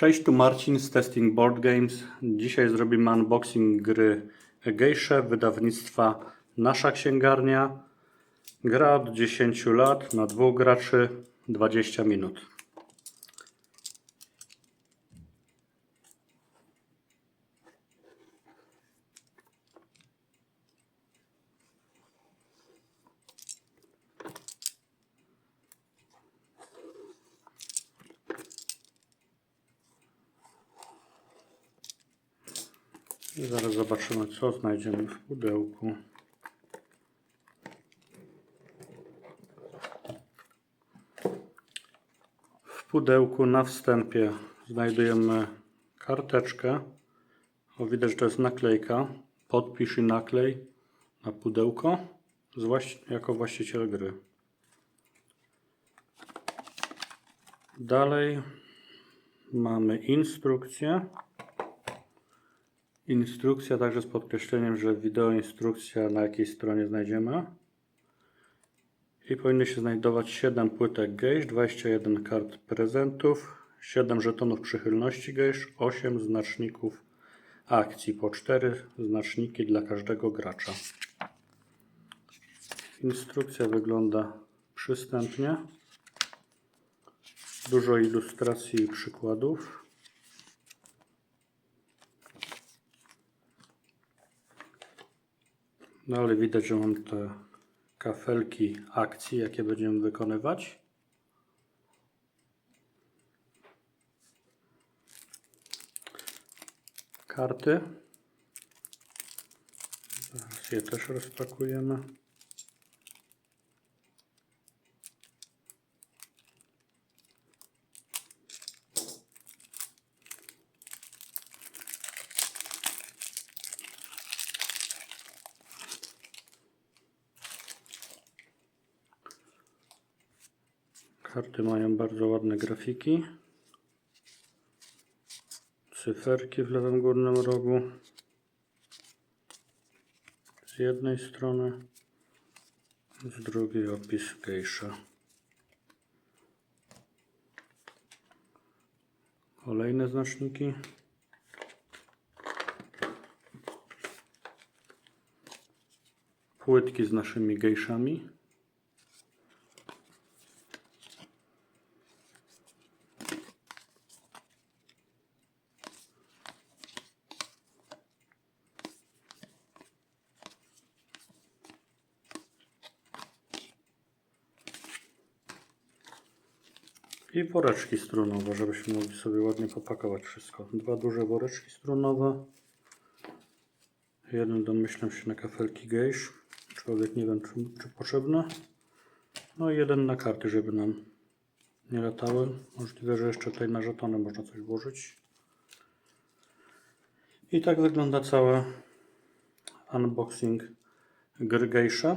Cześć, tu Marcin z Testing Board Games. Dzisiaj zrobimy unboxing gry Geisha wydawnictwa Nasza Księgarnia. Gra od 10 lat na dwóch graczy 20 minut. I zaraz zobaczymy, co znajdziemy w pudełku. W pudełku na wstępie znajdujemy karteczkę. O, widać, że to jest naklejka. Podpisz i naklej na pudełko jako właściciel gry. Dalej mamy instrukcję. Instrukcja także z podkreśleniem, że wideo instrukcja na jakiej stronie znajdziemy. I powinny się znajdować 7 płytek gejsz, 21 kart prezentów, 7 żetonów przychylności gejsz, 8 znaczników akcji, po 4 znaczniki dla każdego gracza. Instrukcja wygląda przystępnie. Dużo ilustracji i przykładów. No ale widać, że mam te kafelki akcji, jakie będziemy wykonywać. Karty. Zaraz je też rozpakujemy. Karty mają bardzo ładne grafiki. Cyferki w lewym górnym rogu. Z jednej strony, z drugiej opis gejsza. Kolejne znaczniki. Płytki z naszymi gejszami. I woreczki strunowe, żebyśmy mogli sobie ładnie popakować wszystko. Dwa duże woreczki strunowe. Jeden domyślam się na kafelki gejsz. Człowiek nie wiem czy, czy. No i jeden na karty, żeby nam nie latały. Możliwe, że jeszcze tutaj na żetony można coś włożyć. I tak wygląda cały unboxing gry gejsza.